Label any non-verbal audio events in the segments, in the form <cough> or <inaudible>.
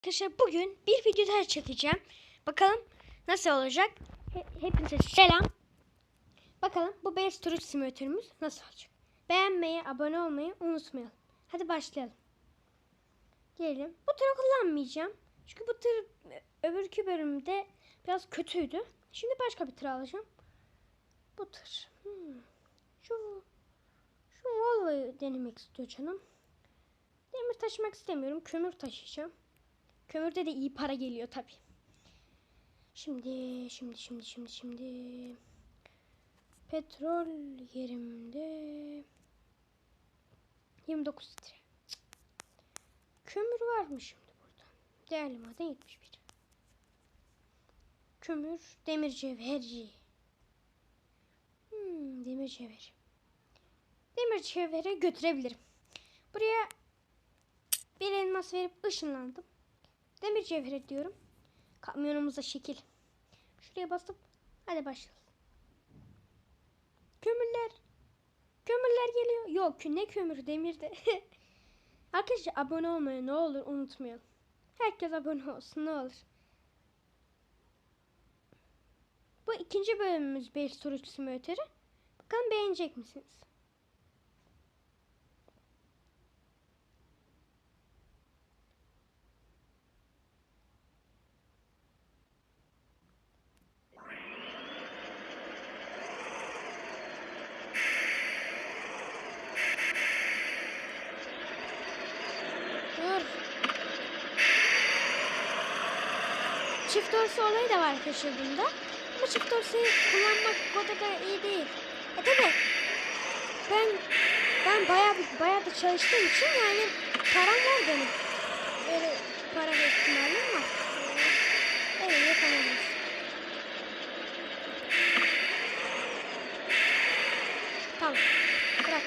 Arkadaşlar bugün bir video daha çekeceğim. Bakalım nasıl olacak. He- hepinize selam. Bakalım bu Base Storage Simülatörümüz nasıl olacak. Beğenmeyi, abone olmayı unutmayalım. Hadi başlayalım. Gelelim. Bu tırı kullanmayacağım. Çünkü bu tır öbürkü bölümde biraz kötüydü. Şimdi başka bir tır alacağım. Bu tır. Hmm. Şu şu Volvo'yu denemek istiyor canım. Demir taşımak istemiyorum. Kömür taşıyacağım. Kömürde de iyi para geliyor tabi. Şimdi, şimdi, şimdi, şimdi, şimdi. Petrol yerimde 29 litre. Kömür var mı şimdi burada? Değerli maden 71. Kömür, demir cevheri. Hmm, demir cevheri. Demir cevheri götürebilirim. Buraya bir elmas verip ışınlandım. Demir cevheri diyorum. Kamyonumuza şekil. Şuraya basıp hadi başlayalım. Kömürler. Kömürler geliyor. Yok ne kömür demirde. <laughs> Arkadaşlar abone olmayı ne olur unutmayalım. Herkes abone olsun ne olur. Bu ikinci bölümümüz Base Storage Simülatörü. Bakalım beğenecek misiniz? Dur. Çift dorsi olayı da var bunda. Ama çift dorsiyi kullanmak o kadar da iyi değil. E tabi ben ben bayağı bayağı da çalıştığım için yani param var benim. Böyle para ve ihtimalim var. Evet yapamayız. Tamam. Bırak.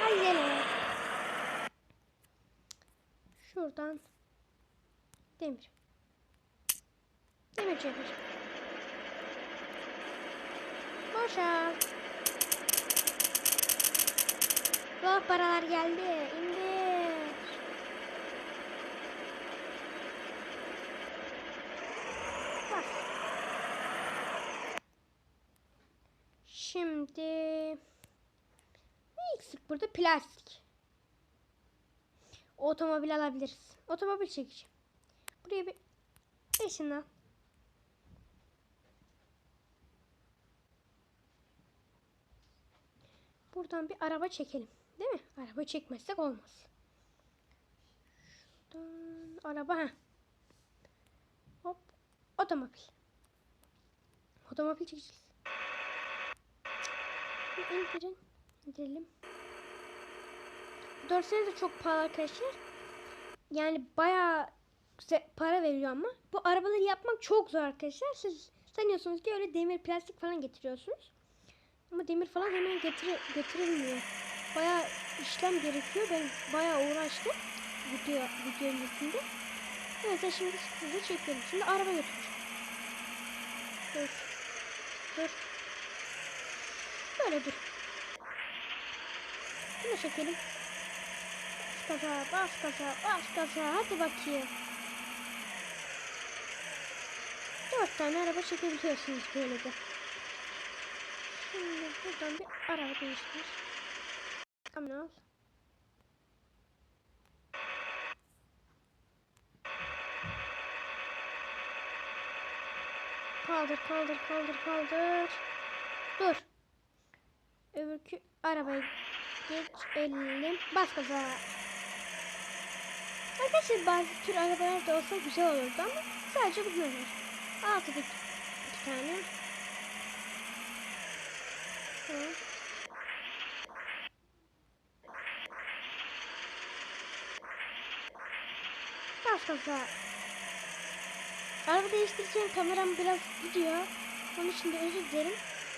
Hadi. Şuradan demir. Demir çevir. Boşalt. Bak paralar geldi. İndir. Şimdi ne eksik burada? Plastik. Otomobil alabiliriz. Otomobil çekeceğim. Buraya bir ışınlan. Buradan bir araba çekelim. Değil mi? Araba çekmezsek olmaz. Şuradan araba. Heh. Hop. Otomobil. Otomobil çekeceğiz. İndirin. İndirelim. Dorseniz de çok pahalı arkadaşlar. Yani bayağı güzel para veriyor ama bu arabaları yapmak çok zor arkadaşlar. Siz sanıyorsunuz ki öyle demir plastik falan getiriyorsunuz. Ama demir falan hemen getir getirilmiyor. Bayağı işlem gerekiyor. Ben bayağı uğraştım video video öncesinde. Neyse şimdi size çekiyorum. Şimdi araba götüreceğim. Dur. Dur. Böyle dur. Bunu çekelim. Bas gaza, bas gaza, bas gaza. Hadi bakayım. Dört tane araba çekebiliyorsunuz böyle de. Buradan bir araba değiştir. Kamyon al. Kaldır, kaldır, kaldır, kaldır. Dur. Öbürkü arabayı geçelim. Bas gaza. Arkadaşlar bazı tür arabalar da olsa güzel olurdu ama sadece bunlar var. Altıda iki, iki tane. Bas gaza. Araba değiştireceğim kameram biraz gidiyor. Onun için de özür dilerim.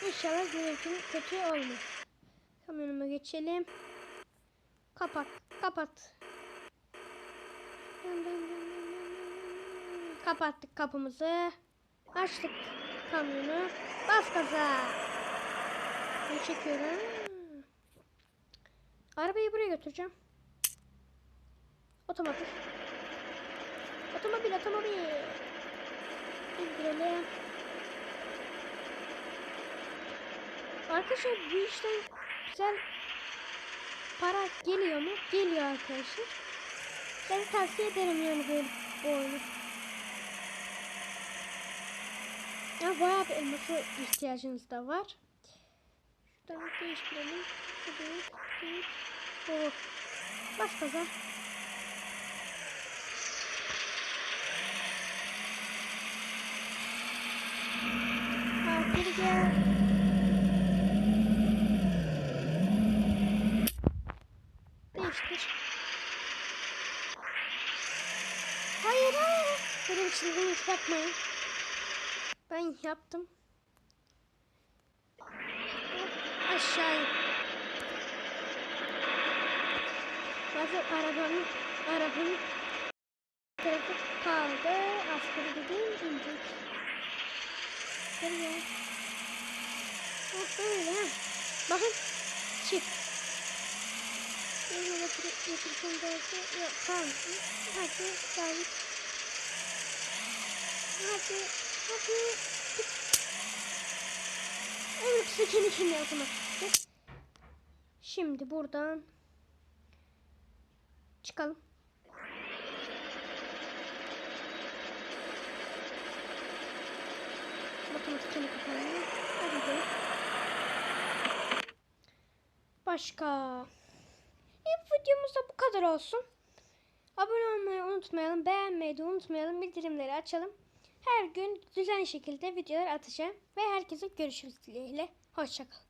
İnşallah görüntüm kötü olmaz. Kamyonuma geçelim. Kapat. Kapat. Kapattık kapımızı. Açtık kamyonu. Bas gaza. Ben çekiyorum. Arabayı buraya götüreceğim. Otomatik. Otomobil otomobil. İndirelim. Arkadaşlar bu işten güzel para geliyor mu? Geliyor arkadaşlar. Ben tavsiye ederim yani böyle bu oyunu. Ya bayağı bir elması ihtiyacınız da var. Oh. Bas gaza. Ha, geri gel. Hayır hayır. Benim çizgimi yapmayın. Ben yaptım. Aşağı in. Bazı arabanın arabanın tarafı kaldı. Askeri dediğim indik. Gel. Oh, böyle ha. Bakın. Yine getirip getirsin derse yok kalsın. Hadi David. Hadi. Hadi. Evet seçeni kendi otomatik. Şimdi buradan çıkalım. Başka. İlk videomuz da bu kadar olsun. Abone olmayı unutmayalım. Beğenmeyi de unutmayalım. Bildirimleri açalım. Her gün düzenli şekilde videolar atacağım. Ve herkese görüşürüz dileğiyle. Hoşçakalın.